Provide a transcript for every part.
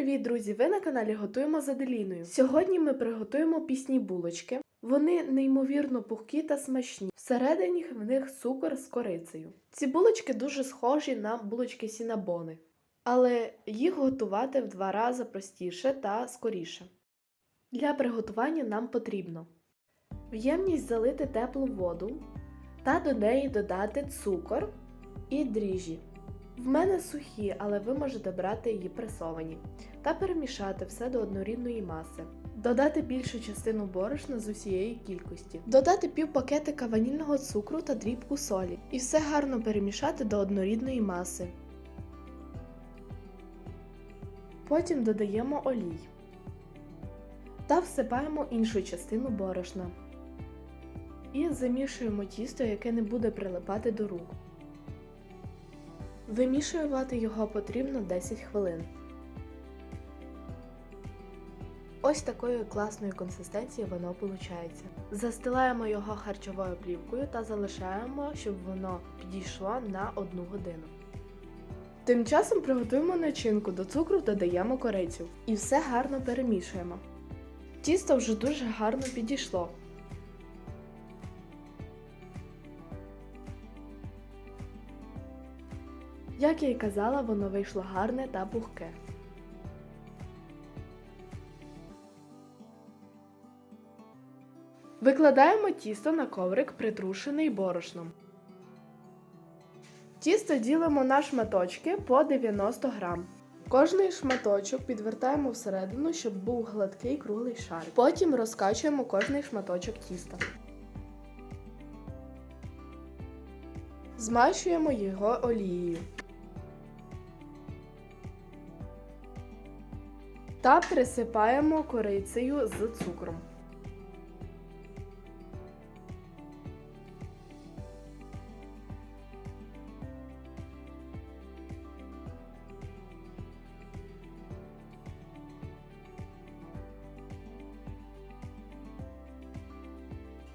привіт, друзі! Ви на каналі Готуємо за Деліною. Сьогодні ми приготуємо пісні булочки. Вони неймовірно пухкі та смачні. Всередині в них цукор з корицею. Ці булочки дуже схожі на булочки сінабони, але їх готувати в два рази простіше та скоріше. Для приготування нам потрібно в ємність залити теплу воду та до неї додати цукор і дріжджі. В мене сухі, але ви можете брати її пресовані, та перемішати все до однорідної маси. Додати більшу частину борошна з усієї кількості. Додати пів пакетика ванільного цукру та дрібку солі. І все гарно перемішати до однорідної маси. Потім додаємо олій. Та всипаємо іншу частину борошна. І замішуємо тісто, яке не буде прилипати до рук. Вимішувати його потрібно 10 хвилин. Ось такої класної консистенції воно виходить. Застилаємо його харчовою плівкою та залишаємо, щоб воно підійшло на 1 годину. Тим часом приготуємо начинку, до цукру додаємо корицю і все гарно перемішуємо. Тісто вже дуже гарно підійшло. Як я й казала, воно вийшло гарне та пухке. Викладаємо тісто на коврик, притрушений борошном. Тісто ділимо на шматочки по 90 грам. Кожний шматочок підвертаємо всередину, щоб був гладкий круглий шар. Потім розкачуємо кожний шматочок тіста. Змащуємо його олією. Та присипаємо корицею з цукром.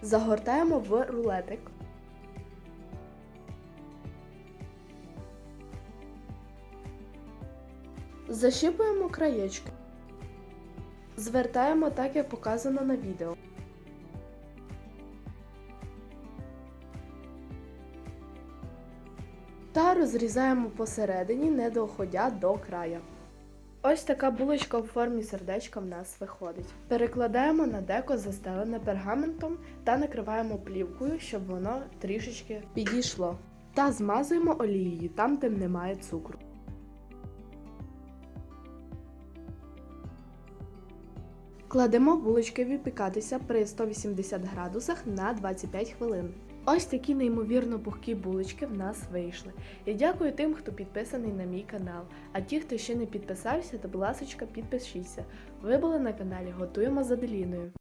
Загортаємо в рулетик. Защіпуємо краєчки. Звертаємо так, як показано на відео. Та розрізаємо посередині, не доходя до края. Ось така булочка в формі сердечка в нас виходить. Перекладаємо на деко, застелене пергаментом та накриваємо плівкою, щоб воно трішечки підійшло. Та змазуємо олією там, де немає цукру. Кладемо булочки випікатися при 180 градусах на 25 хвилин. Ось такі неймовірно пухкі булочки в нас вийшли. Я дякую тим, хто підписаний на мій канал. А ті, хто ще не підписався, то, будь ласка, підпишіться. Ви були на каналі Готуємо за Деліною.